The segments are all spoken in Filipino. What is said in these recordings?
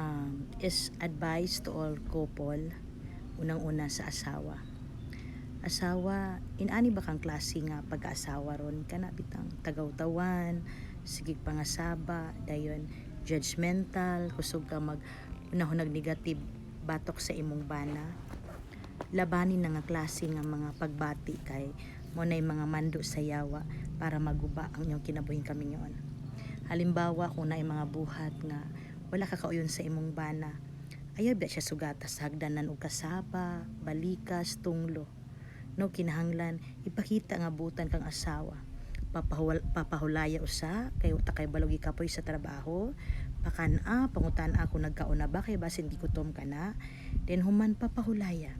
um, is advice to all couple unang-una sa asawa. Asawa inani ba kang klase nga pag-asawa ron? Kana bitang tagaw-tawan sige pangasaba dayon judgmental kusog ka mag unahon negative batok sa imong bana. Labanin na nga klase nga mga pagbati kay mo na mga mando sa yawa para maguba ang inyong kinabuhing kami ngayon. Halimbawa kung na mga buhat nga wala ka kauyon sa imong bana. Ayaw ba siya sugata sa hagdanan og kasaba balikas tunglo? No kinahanglan ipakita nga butan kang asawa. Papahul papahulaya usa kay uta kay balogi kapoy sa trabaho. Pakana pangutan ako nagkauna ba? Kay basin di kutom ka na. Then human papahulaya.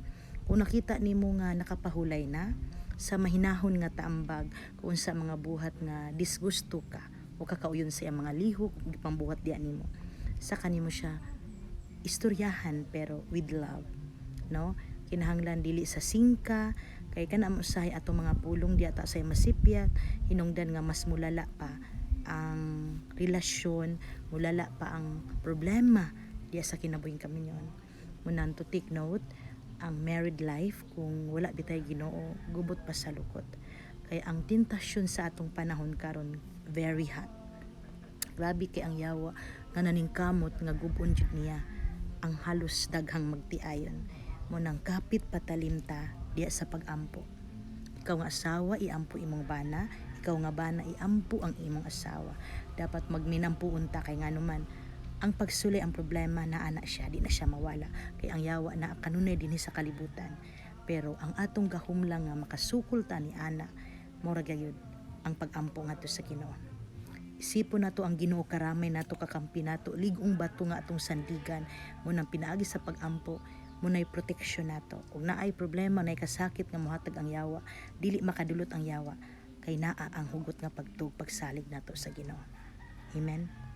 Kung nakita nimo nga nakapahulay na sa mahinahon nga taambag kung sa mga buhat nga disgusto ka o kakauyon sa mga lihok pambuhat diya nimo sa kanimo siya istoryahan pero with love no? Kinahanglan dili sa singka kay kana mo usahay atong mga pulong di ata say masipyat hinungdan nga mas mulala pa ang relasyon mulala pa ang problema diya sa kinabuhing kami nyon munan to take note ang married life kung wala bitay Ginoo gubot pa sa lukot. Kay ang tentasyon sa atong panahon karon very hot. Grabe kay ang yawa nga naningkamot nga gubon jud niya. Ang halos daghang magtiayon. Mo nang kapit patalimta diya sa pagampo. Ikaw nga asawa iampo imong bana. Ikaw nga bana iampo ang imong asawa. Dapat magminampuon ta kay nganuman ang pagsuli ang problema na ana siya di na siya mawala. Kay ang yawa na kanunay dinhi sa kalibutan. Pero ang atong gahumlang nga makasukol ta ni ana mura gayud ang pagampo ngadto sa Ginoo isipon nato ang Ginoo karamay nato kakampi nato ligong bato nga atong sandigan. Mo nang pinaagi sa pagampo mo nay proteksyon nato kung naay problema nay kasakit nga mohatag ang yawa dili makadulot ang yawa kay naa ang hugot nga pagtug pagsalig nato sa Ginoo. Amen